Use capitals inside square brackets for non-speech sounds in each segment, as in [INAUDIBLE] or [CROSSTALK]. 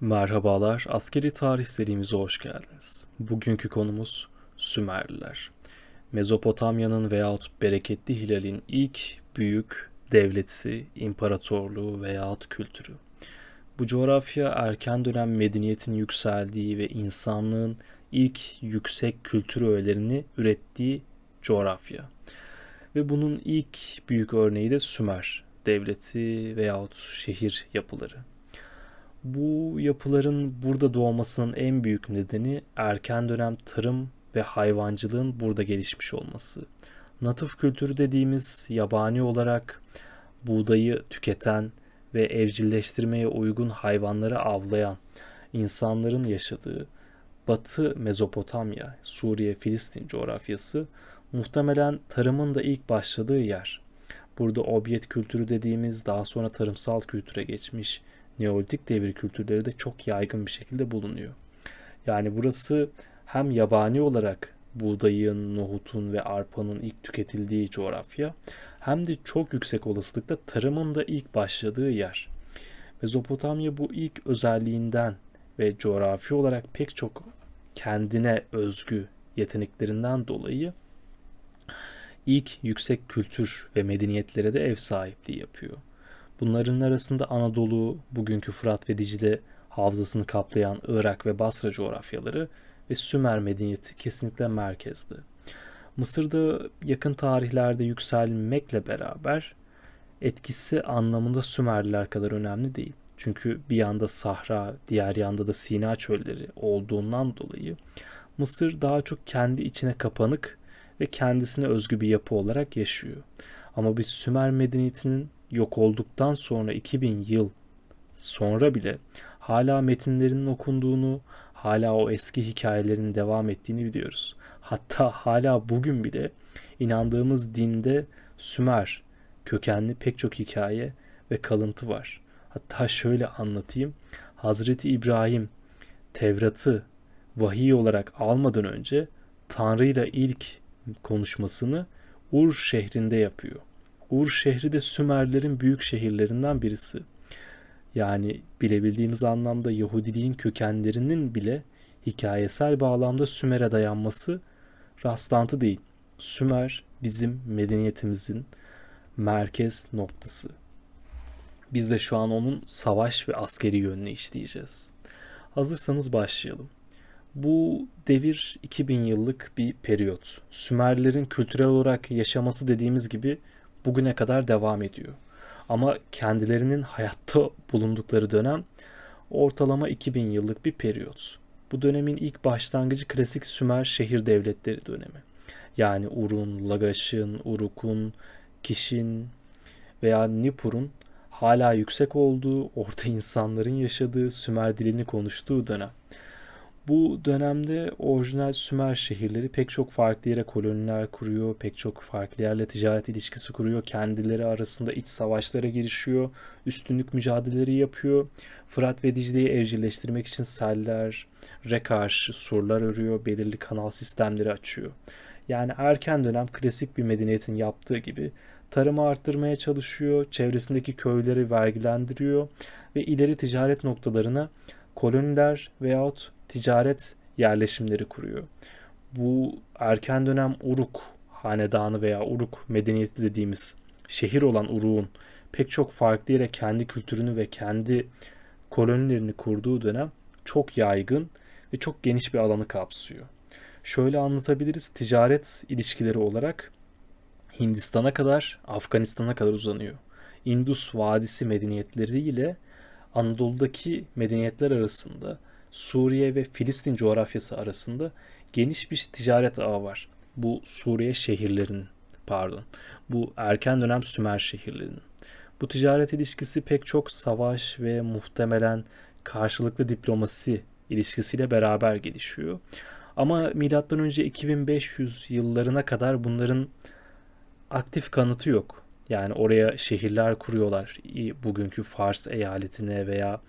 Merhabalar, askeri tarih serimize hoş geldiniz. Bugünkü konumuz Sümerliler. Mezopotamya'nın veyahut Bereketli Hilal'in ilk büyük devleti, imparatorluğu veyahut kültürü. Bu coğrafya erken dönem medeniyetin yükseldiği ve insanlığın ilk yüksek kültür öğelerini ürettiği coğrafya. Ve bunun ilk büyük örneği de Sümer devleti veyahut şehir yapıları. Bu yapıların burada doğmasının en büyük nedeni erken dönem tarım ve hayvancılığın burada gelişmiş olması. Natif kültürü dediğimiz yabani olarak buğdayı tüketen ve evcilleştirmeye uygun hayvanları avlayan insanların yaşadığı Batı Mezopotamya, Suriye, Filistin coğrafyası muhtemelen tarımın da ilk başladığı yer. Burada obyet kültürü dediğimiz daha sonra tarımsal kültüre geçmiş Neolitik devir kültürleri de çok yaygın bir şekilde bulunuyor. Yani burası hem yabani olarak buğdayın, nohutun ve arpanın ilk tüketildiği coğrafya hem de çok yüksek olasılıkla tarımın da ilk başladığı yer. Mezopotamya bu ilk özelliğinden ve coğrafi olarak pek çok kendine özgü yeteneklerinden dolayı ilk yüksek kültür ve medeniyetlere de ev sahipliği yapıyor. Bunların arasında Anadolu, bugünkü Fırat ve Dicle havzasını kaplayan Irak ve Basra coğrafyaları ve Sümer medeniyeti kesinlikle merkezdi. Mısır'da yakın tarihlerde yükselmekle beraber etkisi anlamında Sümerliler kadar önemli değil. Çünkü bir yanda Sahra, diğer yanda da Sina çölleri olduğundan dolayı Mısır daha çok kendi içine kapanık ve kendisine özgü bir yapı olarak yaşıyor. Ama biz Sümer medeniyetinin yok olduktan sonra 2000 yıl sonra bile hala metinlerinin okunduğunu, hala o eski hikayelerin devam ettiğini biliyoruz. Hatta hala bugün bile inandığımız dinde Sümer kökenli pek çok hikaye ve kalıntı var. Hatta şöyle anlatayım. Hazreti İbrahim Tevrat'ı vahiy olarak almadan önce Tanrı ile ilk konuşmasını Ur şehrinde yapıyor. Ur şehri de Sümerlerin büyük şehirlerinden birisi. Yani bilebildiğimiz anlamda Yahudiliğin kökenlerinin bile hikayesel bağlamda Sümer'e dayanması rastlantı değil. Sümer bizim medeniyetimizin merkez noktası. Biz de şu an onun savaş ve askeri yönünü işleyeceğiz. Hazırsanız başlayalım. Bu devir 2000 yıllık bir periyot. Sümerlerin kültürel olarak yaşaması dediğimiz gibi bugüne kadar devam ediyor. Ama kendilerinin hayatta bulundukları dönem ortalama 2000 yıllık bir periyot. Bu dönemin ilk başlangıcı klasik Sümer şehir devletleri dönemi. Yani Urun, Lagaş'ın, Uruk'un, Kişin veya Nippur'un hala yüksek olduğu, orta insanların yaşadığı Sümer dilini konuştuğu dönem. Bu dönemde orijinal Sümer şehirleri pek çok farklı yere koloniler kuruyor, pek çok farklı yerle ticaret ilişkisi kuruyor, kendileri arasında iç savaşlara girişiyor, üstünlük mücadeleleri yapıyor. Fırat ve Dicle'yi evcilleştirmek için seller, rekarş, surlar örüyor, belirli kanal sistemleri açıyor. Yani erken dönem klasik bir medeniyetin yaptığı gibi tarımı arttırmaya çalışıyor, çevresindeki köyleri vergilendiriyor ve ileri ticaret noktalarına koloniler veyahut ticaret yerleşimleri kuruyor. Bu erken dönem Uruk hanedanı veya Uruk medeniyeti dediğimiz şehir olan Uruk'un pek çok farklı yere kendi kültürünü ve kendi kolonilerini kurduğu dönem çok yaygın ve çok geniş bir alanı kapsıyor. Şöyle anlatabiliriz. Ticaret ilişkileri olarak Hindistan'a kadar, Afganistan'a kadar uzanıyor. Indus Vadisi medeniyetleri ile Anadolu'daki medeniyetler arasında Suriye ve Filistin coğrafyası arasında geniş bir ticaret ağı var. Bu Suriye şehirlerinin pardon. Bu erken dönem Sümer şehirlerinin. Bu ticaret ilişkisi pek çok savaş ve muhtemelen karşılıklı diplomasi ilişkisiyle beraber gelişiyor. Ama M.Ö. 2500 yıllarına kadar bunların aktif kanıtı yok. Yani oraya şehirler kuruyorlar. Bugünkü Fars eyaletine veya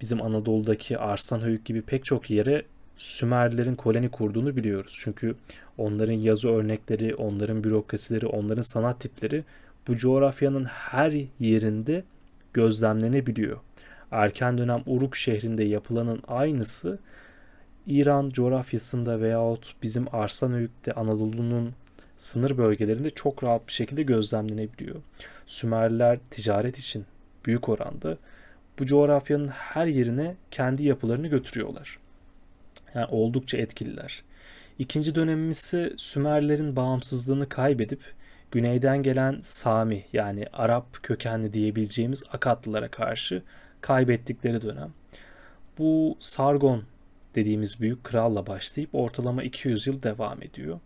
bizim Anadolu'daki Arslanhöyük gibi pek çok yere Sümerlerin koloni kurduğunu biliyoruz. Çünkü onların yazı örnekleri, onların bürokrasileri, onların sanat tipleri bu coğrafyanın her yerinde gözlemlenebiliyor. erken dönem Uruk şehrinde yapılanın aynısı İran coğrafyasında veyahut bizim Arsanöyük'te Anadolu'nun sınır bölgelerinde çok rahat bir şekilde gözlemlenebiliyor. Sümerliler ticaret için büyük oranda bu coğrafyanın her yerine kendi yapılarını götürüyorlar. Yani oldukça etkililer. İkinci dönemimiz ise Sümerlerin bağımsızlığını kaybedip güneyden gelen Sami yani Arap kökenli diyebileceğimiz Akatlılara karşı kaybettikleri dönem. Bu Sargon dediğimiz büyük kralla başlayıp ortalama 200 yıl devam ediyor.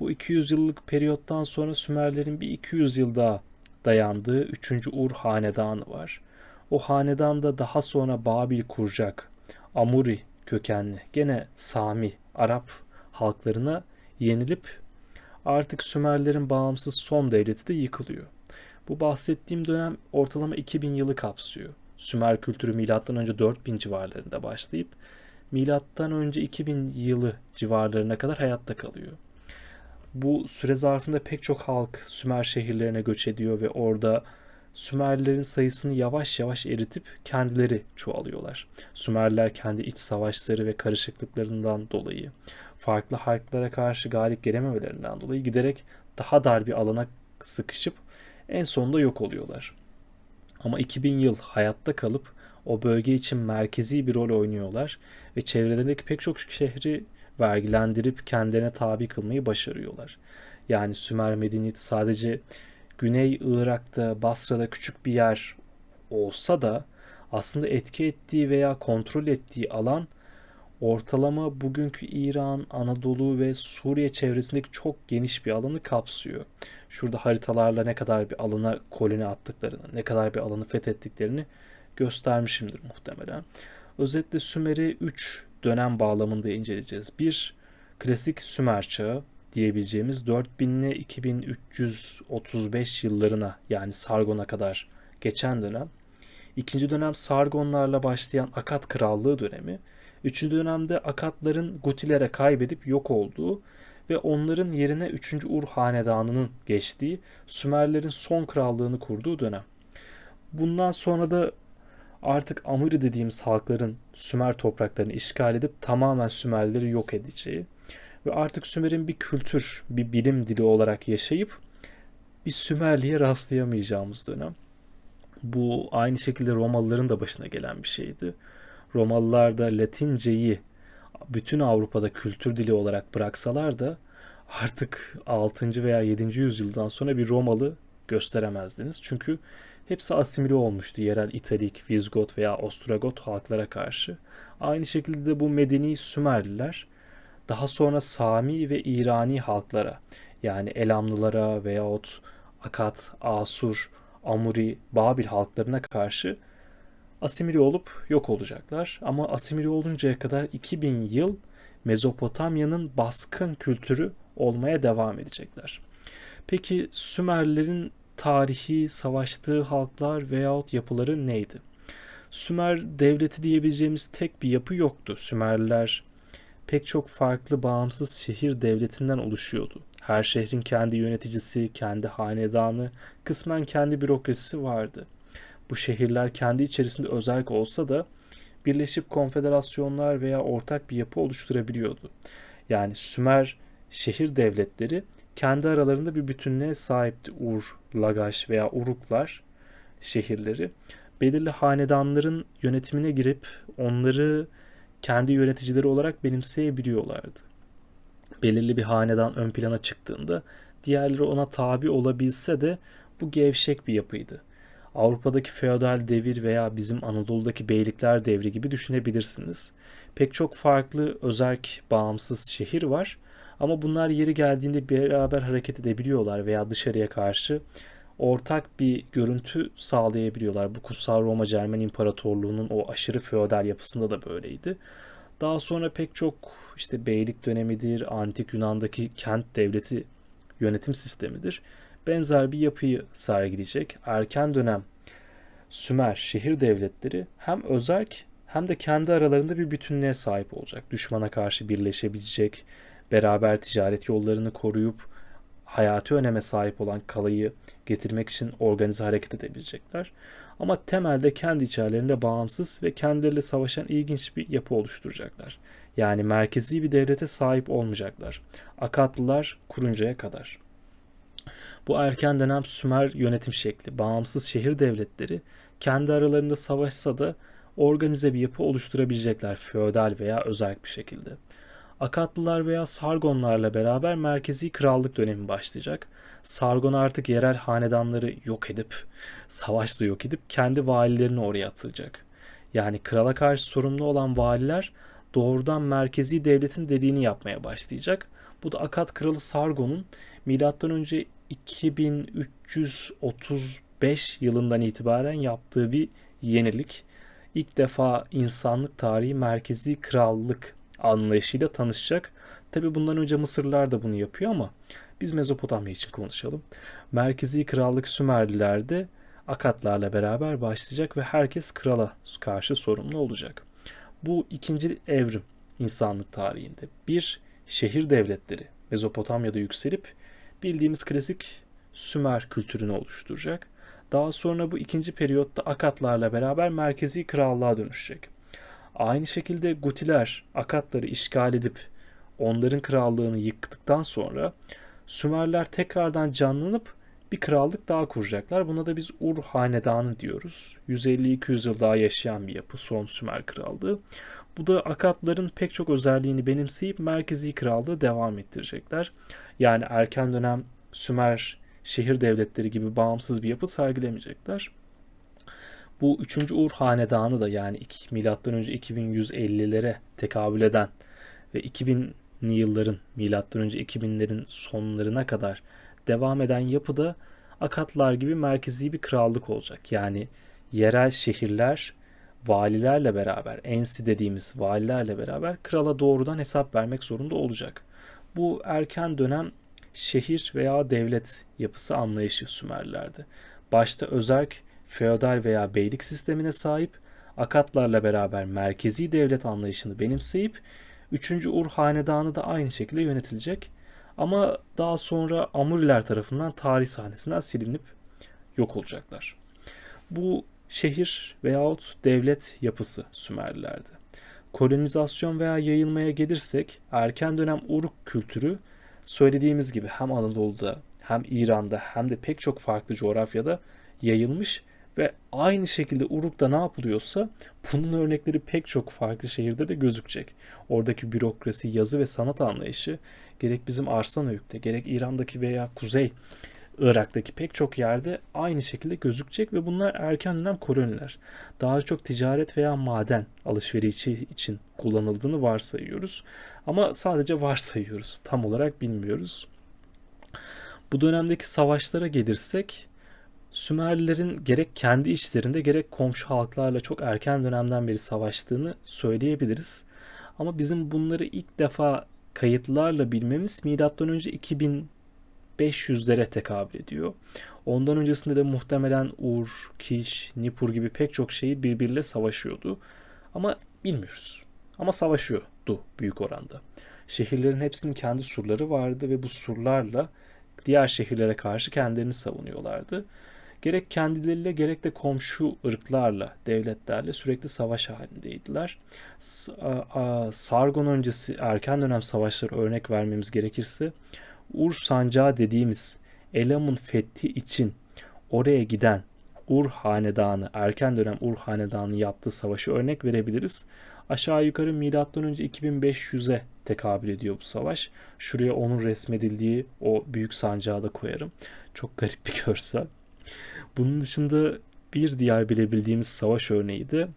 Bu 200 yıllık periyottan sonra Sümerlerin bir 200 yıl daha dayandığı 3. Ur hanedanı var. O hanedan da daha sonra Babil kuracak. Amuri kökenli gene Sami Arap halklarına yenilip artık Sümerlerin bağımsız son devleti de yıkılıyor. Bu bahsettiğim dönem ortalama 2000 yılı kapsıyor. Sümer kültürü milattan önce 4000 civarlarında başlayıp milattan önce 2000 yılı civarlarına kadar hayatta kalıyor. Bu süre zarfında pek çok halk Sümer şehirlerine göç ediyor ve orada Sümerlerin sayısını yavaş yavaş eritip kendileri çoğalıyorlar. Sümerler kendi iç savaşları ve karışıklıklarından dolayı, farklı halklara karşı galip gelememelerinden dolayı giderek daha dar bir alana sıkışıp en sonunda yok oluyorlar. Ama 2000 yıl hayatta kalıp o bölge için merkezi bir rol oynuyorlar ve çevrelerindeki pek çok şehri vergilendirip kendilerine tabi kılmayı başarıyorlar. Yani Sümer medeniyeti sadece Güney Irak'ta, Basra'da küçük bir yer olsa da aslında etki ettiği veya kontrol ettiği alan ortalama bugünkü İran, Anadolu ve Suriye çevresindeki çok geniş bir alanı kapsıyor. Şurada haritalarla ne kadar bir alana koloni attıklarını, ne kadar bir alanı fethettiklerini göstermişimdir muhtemelen. Özetle Sümer'i 3 dönem bağlamında inceleyeceğiz. Bir, klasik Sümer çağı diyebileceğimiz 4000 ile 2335 yıllarına yani Sargon'a kadar geçen dönem. İkinci dönem Sargonlarla başlayan Akat Krallığı dönemi. Üçüncü dönemde Akatların Gutilere kaybedip yok olduğu ve onların yerine 3. Ur Hanedanı'nın geçtiği Sümerlerin son krallığını kurduğu dönem. Bundan sonra da artık Amuri dediğimiz halkların Sümer topraklarını işgal edip tamamen Sümerleri yok edeceği ve artık Sümer'in bir kültür, bir bilim dili olarak yaşayıp bir Sümerliğe rastlayamayacağımız dönem. Bu aynı şekilde Romalıların da başına gelen bir şeydi. Romalılar da Latinceyi bütün Avrupa'da kültür dili olarak bıraksalar da artık 6. veya 7. yüzyıldan sonra bir Romalı gösteremezdiniz. Çünkü hepsi asimile olmuştu yerel İtalik, Vizgot veya Ostrogot halklara karşı. Aynı şekilde de bu medeni Sümerliler daha sonra Sami ve İrani halklara yani Elamlılara veyahut Akat, Asur, Amuri, Babil halklarına karşı asimile olup yok olacaklar. Ama asimile oluncaya kadar 2000 yıl Mezopotamya'nın baskın kültürü olmaya devam edecekler. Peki Sümerlerin tarihi, savaştığı halklar veyahut yapıları neydi? Sümer devleti diyebileceğimiz tek bir yapı yoktu. Sümerliler pek çok farklı bağımsız şehir devletinden oluşuyordu. Her şehrin kendi yöneticisi, kendi hanedanı, kısmen kendi bürokrasisi vardı. Bu şehirler kendi içerisinde özerk olsa da birleşip konfederasyonlar veya ortak bir yapı oluşturabiliyordu. Yani Sümer şehir devletleri kendi aralarında bir bütünlüğe sahipti. Ur, Lagaş veya Uruklar şehirleri belirli hanedanların yönetimine girip onları kendi yöneticileri olarak benimseyebiliyorlardı. Belirli bir hanedan ön plana çıktığında diğerleri ona tabi olabilse de bu gevşek bir yapıydı. Avrupa'daki feodal devir veya bizim Anadolu'daki beylikler devri gibi düşünebilirsiniz. Pek çok farklı özerk bağımsız şehir var ama bunlar yeri geldiğinde beraber hareket edebiliyorlar veya dışarıya karşı ortak bir görüntü sağlayabiliyorlar. Bu Kutsal Roma Cermen İmparatorluğu'nun o aşırı feodal yapısında da böyleydi. Daha sonra pek çok işte beylik dönemidir, antik Yunan'daki kent devleti yönetim sistemidir. Benzer bir yapıyı sergileyecek. Erken dönem Sümer şehir devletleri hem özerk hem de kendi aralarında bir bütünlüğe sahip olacak. Düşmana karşı birleşebilecek, beraber ticaret yollarını koruyup hayati öneme sahip olan kalayı getirmek için organize hareket edebilecekler. Ama temelde kendi içerilerinde bağımsız ve kendileriyle savaşan ilginç bir yapı oluşturacaklar. Yani merkezi bir devlete sahip olmayacaklar. Akatlılar kuruncaya kadar. Bu erken dönem Sümer yönetim şekli, bağımsız şehir devletleri kendi aralarında savaşsa da organize bir yapı oluşturabilecekler feodal veya özerk bir şekilde. Akatlılar veya Sargonlarla beraber merkezi krallık dönemi başlayacak. Sargon artık yerel hanedanları yok edip, savaşla yok edip kendi valilerini oraya atacak. Yani krala karşı sorumlu olan valiler doğrudan merkezi devletin dediğini yapmaya başlayacak. Bu da Akat kralı Sargon'un önce 2335 yılından itibaren yaptığı bir yenilik. İlk defa insanlık tarihi merkezi krallık anlayışıyla tanışacak. Tabi bundan önce Mısırlılar da bunu yapıyor ama biz Mezopotamya için konuşalım. Merkezi krallık Sümerlilerde Akatlarla beraber başlayacak ve herkes krala karşı sorumlu olacak. Bu ikinci evrim insanlık tarihinde. Bir, şehir devletleri Mezopotamya'da yükselip bildiğimiz klasik Sümer kültürünü oluşturacak. Daha sonra bu ikinci periyotta Akatlarla beraber merkezi krallığa dönüşecek. Aynı şekilde Gutiler Akatları işgal edip onların krallığını yıktıktan sonra Sümerler tekrardan canlanıp bir krallık daha kuracaklar. Buna da biz Ur Hanedanı diyoruz. 150-200 yıl daha yaşayan bir yapı son Sümer krallığı. Bu da Akatların pek çok özelliğini benimseyip merkezi krallığı devam ettirecekler. Yani erken dönem Sümer şehir devletleri gibi bağımsız bir yapı sergilemeyecekler. Bu 3. Ur Hanedanı da yani milattan önce 2150'lere tekabül eden ve 2000'li yılların milattan önce 2000'lerin sonlarına kadar devam eden yapıda Akatlar gibi merkezi bir krallık olacak. Yani yerel şehirler valilerle beraber, ensi dediğimiz valilerle beraber krala doğrudan hesap vermek zorunda olacak. Bu erken dönem şehir veya devlet yapısı anlayışı Sümerlerde. Başta özerk, feodal veya beylik sistemine sahip, Akatlarla beraber merkezi devlet anlayışını benimseyip 3. Ur hanedanı da aynı şekilde yönetilecek. Ama daha sonra Amuriler tarafından tarih sahnesinden silinip yok olacaklar. Bu şehir veyahut devlet yapısı Sümerlilerde. Kolonizasyon veya yayılmaya gelirsek erken dönem Uruk kültürü söylediğimiz gibi hem Anadolu'da hem İran'da hem de pek çok farklı coğrafyada yayılmış ve aynı şekilde Uruk'ta ne yapılıyorsa bunun örnekleri pek çok farklı şehirde de gözükecek. Oradaki bürokrasi, yazı ve sanat anlayışı gerek bizim Arslanöyük'te gerek İran'daki veya Kuzey Irak'taki pek çok yerde aynı şekilde gözükecek ve bunlar erken dönem koloniler. Daha çok ticaret veya maden alışverişi için kullanıldığını varsayıyoruz. Ama sadece varsayıyoruz. Tam olarak bilmiyoruz. Bu dönemdeki savaşlara gelirsek Sümerlilerin gerek kendi içlerinde gerek komşu halklarla çok erken dönemden beri savaştığını söyleyebiliriz. Ama bizim bunları ilk defa kayıtlarla bilmemiz milattan önce 2500'lere tekabül ediyor. Ondan öncesinde de muhtemelen Ur, Kiş, Nippur gibi pek çok şehir birbiriyle savaşıyordu. Ama bilmiyoruz. Ama savaşıyordu büyük oranda. Şehirlerin hepsinin kendi surları vardı ve bu surlarla diğer şehirlere karşı kendilerini savunuyorlardı. Gerek kendileriyle gerek de komşu ırklarla, devletlerle sürekli savaş halindeydiler. Sargon öncesi erken dönem savaşları örnek vermemiz gerekirse Ur sancağı dediğimiz Elam'ın fethi için oraya giden Ur hanedanı, erken dönem Ur hanedanı yaptığı savaşı örnek verebiliriz. Aşağı yukarı milattan önce 2500'e tekabül ediyor bu savaş. Şuraya onun resmedildiği o büyük sancağı da koyarım. Çok garip bir görsel. Bunun dışında bir diğer bilebildiğimiz savaş örneği de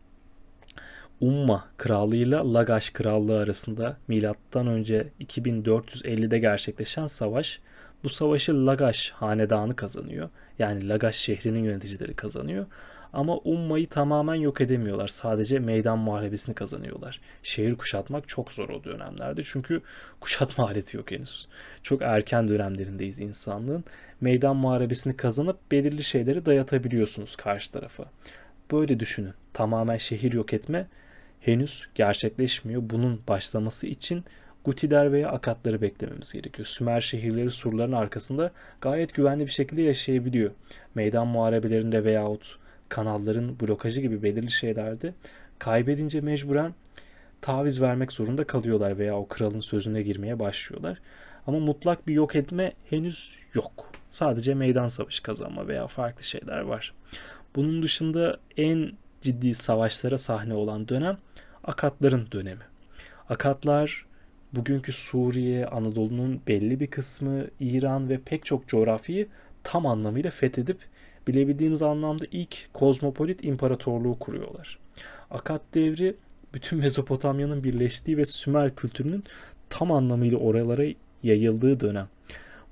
Umma Krallığı ile Lagash Krallığı arasında milattan önce 2450'de gerçekleşen savaş. Bu savaşı Lagash hanedanı kazanıyor. Yani Lagash şehrinin yöneticileri kazanıyor. Ama Umma'yı tamamen yok edemiyorlar. Sadece meydan muharebesini kazanıyorlar. Şehir kuşatmak çok zor o dönemlerde. Çünkü kuşatma [LAUGHS] aleti yok henüz. Çok erken dönemlerindeyiz insanlığın. Meydan muharebesini kazanıp belirli şeyleri dayatabiliyorsunuz karşı tarafa. Böyle düşünün. Tamamen şehir yok etme henüz gerçekleşmiyor. Bunun başlaması için Gutiler veya Akatları beklememiz gerekiyor. Sümer şehirleri surların arkasında gayet güvenli bir şekilde yaşayabiliyor. Meydan muharebelerinde veyahut kanalların blokajı gibi belirli şeylerde kaybedince mecburen taviz vermek zorunda kalıyorlar veya o kralın sözüne girmeye başlıyorlar. Ama mutlak bir yok etme henüz yok. Sadece meydan savaşı kazanma veya farklı şeyler var. Bunun dışında en ciddi savaşlara sahne olan dönem Akatların dönemi. Akatlar bugünkü Suriye, Anadolu'nun belli bir kısmı, İran ve pek çok coğrafyayı tam anlamıyla fethedip bilebildiğimiz anlamda ilk kozmopolit imparatorluğu kuruyorlar. Akat devri bütün [LAUGHS] Mezopotamya'nın birleştiği ve Sümer kültürünün tam anlamıyla oralara yayıldığı dönem.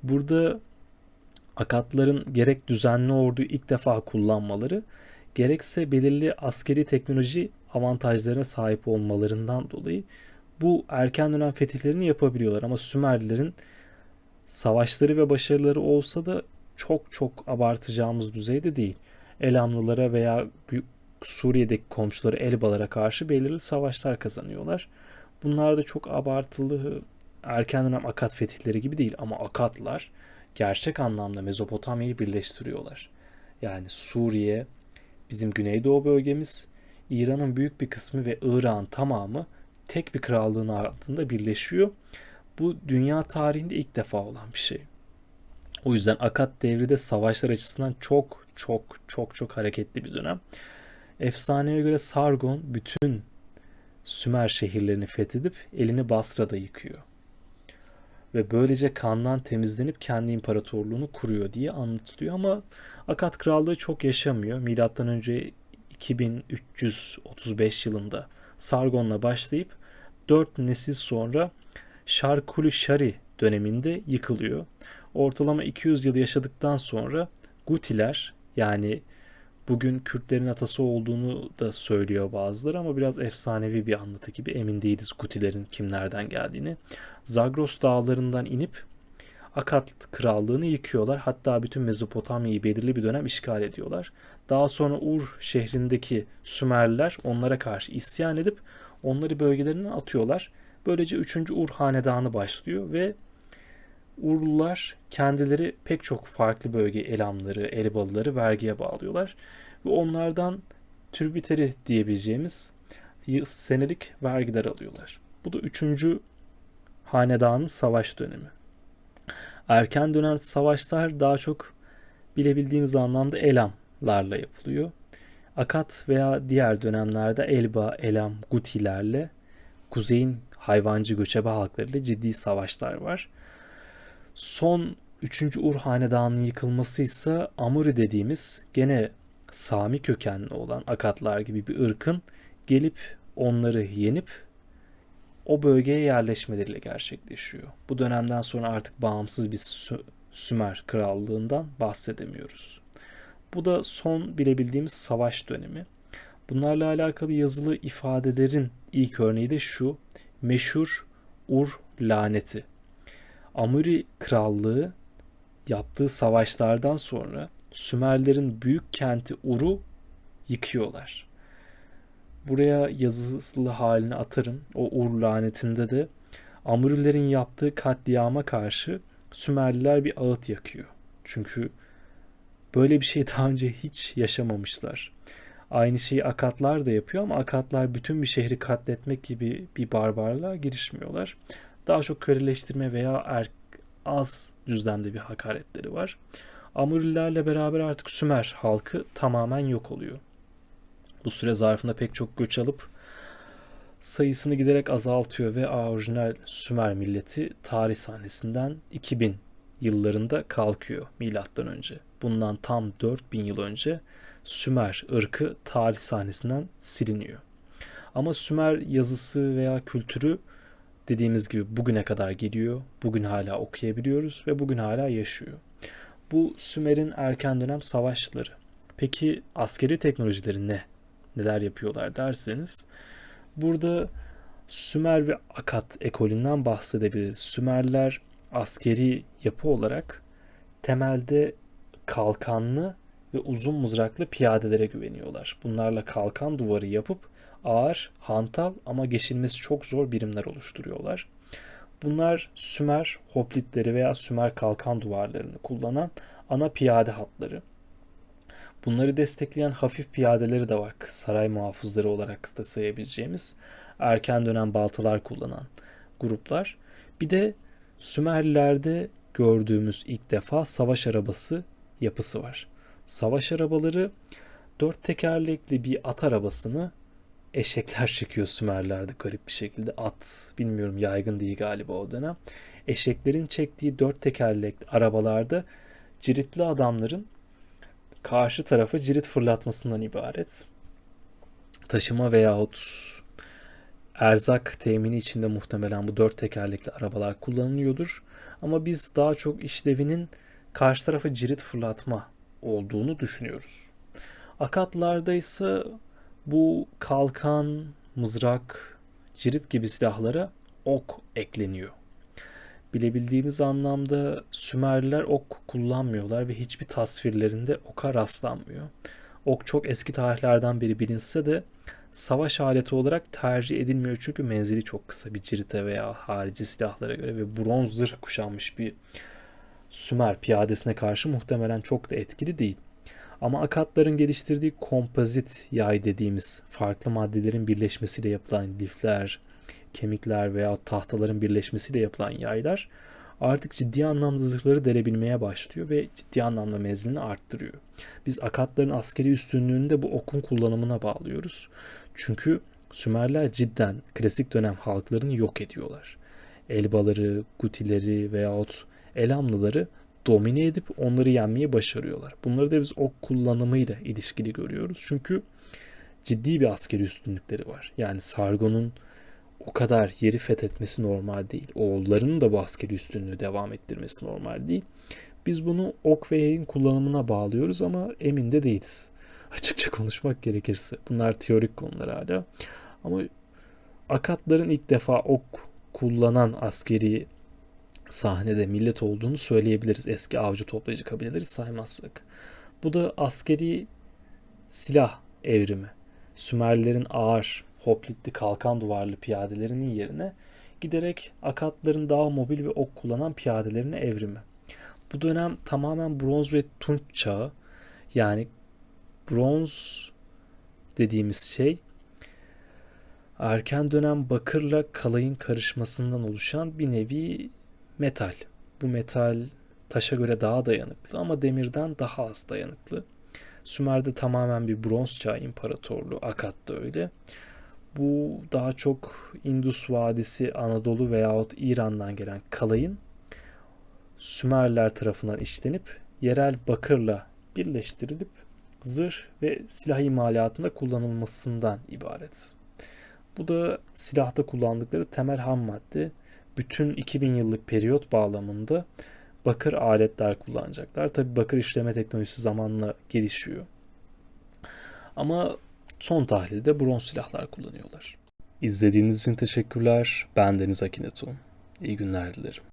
Burada Akatların gerek düzenli orduyu ilk defa kullanmaları, gerekse belirli askeri teknoloji avantajlarına sahip olmalarından dolayı bu erken dönem fetihlerini yapabiliyorlar. Ama Sümerlilerin savaşları ve başarıları olsa da çok çok abartacağımız düzeyde değil. Elamlılara veya Suriye'deki komşuları Elbalara karşı belirli savaşlar kazanıyorlar. Bunlar da çok abartılı erken dönem Akat fetihleri gibi değil ama Akatlar gerçek anlamda Mezopotamya'yı birleştiriyorlar. Yani Suriye, bizim Güneydoğu bölgemiz, İran'ın büyük bir kısmı ve Irak'ın tamamı tek bir krallığın altında birleşiyor. Bu dünya tarihinde ilk defa olan bir şey. O yüzden Akat devri de savaşlar açısından çok çok çok çok hareketli bir dönem. Efsaneye göre Sargon bütün Sümer şehirlerini fethedip elini Basra'da yıkıyor. Ve böylece kandan temizlenip kendi imparatorluğunu kuruyor diye anlatılıyor ama Akat krallığı çok yaşamıyor. Milattan önce 2335 yılında Sargon'la başlayıp 4 nesil sonra Şarkulü Şari döneminde yıkılıyor. Ortalama 200 yıl yaşadıktan sonra Gutiler yani bugün Kürtlerin atası olduğunu da söylüyor bazıları ama biraz efsanevi bir anlatı gibi emin değiliz Gutilerin kimlerden geldiğini. Zagros dağlarından inip Akat krallığını yıkıyorlar. Hatta bütün Mezopotamya'yı belirli bir dönem işgal ediyorlar. Daha sonra Ur şehrindeki Sümerliler onlara karşı isyan edip onları bölgelerinden atıyorlar. Böylece 3. Ur hanedanı başlıyor ve Urlular kendileri pek çok farklı bölge elamları, Elibalıları vergiye bağlıyorlar. Ve onlardan türbiteri diyebileceğimiz senelik vergiler alıyorlar. Bu da 3. hanedanın savaş dönemi. Erken dönem savaşlar daha çok bilebildiğimiz anlamda elamlarla yapılıyor. Akat veya diğer dönemlerde Elba, Elam, Gutilerle kuzeyin hayvancı göçebe halklarıyla ciddi savaşlar var. Son 3. Ur Hanedanı'nın yıkılması ise Amuri dediğimiz gene Sami kökenli olan Akatlar gibi bir ırkın gelip onları yenip o bölgeye yerleşmeleriyle gerçekleşiyor. Bu dönemden sonra artık bağımsız bir Sümer krallığından bahsedemiyoruz. Bu da son bilebildiğimiz savaş dönemi. Bunlarla alakalı yazılı ifadelerin ilk örneği de şu. Meşhur Ur laneti. Amuri krallığı yaptığı savaşlardan sonra Sümerlerin büyük kenti Ur'u yıkıyorlar. Buraya yazılı halini atarım. O Ur lanetinde de Amurilerin yaptığı katliama karşı Sümerliler bir ağıt yakıyor. Çünkü böyle bir şey daha önce hiç yaşamamışlar. Aynı şeyi Akatlar da yapıyor ama Akatlar bütün bir şehri katletmek gibi bir barbarlığa girişmiyorlar. Daha çok köleleştirme veya er, az düzlemde bir hakaretleri var. Amurilerle beraber artık Sümer halkı tamamen yok oluyor. Bu süre zarfında pek çok göç alıp sayısını giderek azaltıyor ve orijinal Sümer milleti tarih sahnesinden 2000 yıllarında kalkıyor milattan önce. Bundan tam 4000 yıl önce Sümer ırkı tarih sahnesinden siliniyor. Ama Sümer yazısı veya kültürü dediğimiz gibi bugüne kadar geliyor. Bugün hala okuyabiliyoruz ve bugün hala yaşıyor. Bu Sümer'in erken dönem savaşları. Peki askeri teknolojileri ne? Neler yapıyorlar derseniz burada Sümer ve Akat ekolünden bahsedebiliriz. Sümerler askeri yapı olarak temelde kalkanlı ve uzun mızraklı piyadelere güveniyorlar. Bunlarla kalkan duvarı yapıp ağır, hantal ama geçilmesi çok zor birimler oluşturuyorlar. Bunlar Sümer hoplitleri veya Sümer kalkan duvarlarını kullanan ana piyade hatları. Bunları destekleyen hafif piyadeleri de var. Saray muhafızları olarak da sayabileceğimiz erken dönem baltalar kullanan gruplar. Bir de Sümerlilerde gördüğümüz ilk defa savaş arabası yapısı var. Savaş arabaları dört tekerlekli bir at arabasını eşekler [LAUGHS] çekiyor Sümerler'de garip bir şekilde. At bilmiyorum yaygın değil galiba o dönem. Eşeklerin çektiği dört tekerlekli arabalarda ciritli adamların karşı tarafa cirit fırlatmasından ibaret. Taşıma veyahut erzak temini içinde muhtemelen bu dört tekerlekli arabalar kullanılıyordur. Ama biz daha çok işlevinin karşı tarafa cirit fırlatma olduğunu düşünüyoruz. Akatlarda ise bu kalkan, mızrak, cirit gibi silahlara ok ekleniyor. Bilebildiğimiz anlamda Sümerliler ok kullanmıyorlar ve hiçbir tasvirlerinde oka rastlanmıyor. Ok çok eski tarihlerden beri bilinse de savaş aleti olarak tercih edilmiyor çünkü menzili çok kısa bir cirite veya harici silahlara göre ve bronz zırh kuşanmış bir Sümer piyadesine karşı muhtemelen çok da etkili değil. Ama akatların geliştirdiği kompozit yay dediğimiz farklı maddelerin birleşmesiyle yapılan lifler, kemikler veya tahtaların birleşmesiyle yapılan yaylar artık ciddi anlamda zırhları delebilmeye başlıyor ve ciddi anlamda menzilini arttırıyor. Biz akatların askeri üstünlüğünü de bu okun kullanımına bağlıyoruz. Çünkü Sümerler cidden klasik dönem halklarını yok ediyorlar. Elbaları, Gutileri veyahut Elamlıları domine edip onları yenmeyi başarıyorlar. Bunları da biz ok kullanımıyla ilişkili görüyoruz. Çünkü ciddi bir askeri üstünlükleri var. Yani Sargon'un o kadar yeri fethetmesi normal değil. Oğullarının da bu askeri üstünlüğü devam ettirmesi normal değil. Biz bunu ok ve yayın kullanımına bağlıyoruz ama emin de değiliz. [LAUGHS] Açıkça konuşmak gerekirse. Bunlar teorik konular hala. Ama Akatların ilk defa ok kullanan askeri sahnede millet olduğunu söyleyebiliriz. Eski avcı toplayıcı kabileleri saymazsak. Bu da askeri silah evrimi. Sümerlilerin ağır, hoplitli, kalkan duvarlı piyadelerinin yerine giderek Akatların daha mobil ve ok kullanan piyadelerine evrimi. Bu dönem tamamen bronz ve tunç çağı. Yani bronz dediğimiz şey erken dönem bakırla kalayın karışmasından oluşan bir nevi metal. Bu metal taşa göre daha dayanıklı ama demirden daha az dayanıklı. Sümer'de tamamen bir bronz çağı imparatorluğu, Akat'ta öyle. Bu daha çok Indus Vadisi, Anadolu veyahut İran'dan gelen kalayın Sümerler tarafından işlenip yerel bakırla birleştirilip zırh ve silah imalatında kullanılmasından ibaret. Bu da silahta kullandıkları temel ham madde. Bütün 2000 yıllık periyot bağlamında bakır aletler kullanacaklar. Tabi bakır işleme teknolojisi zamanla gelişiyor. Ama son tahlilde bronz silahlar kullanıyorlar. İzlediğiniz için teşekkürler. Ben Deniz Akineton. İyi günler dilerim.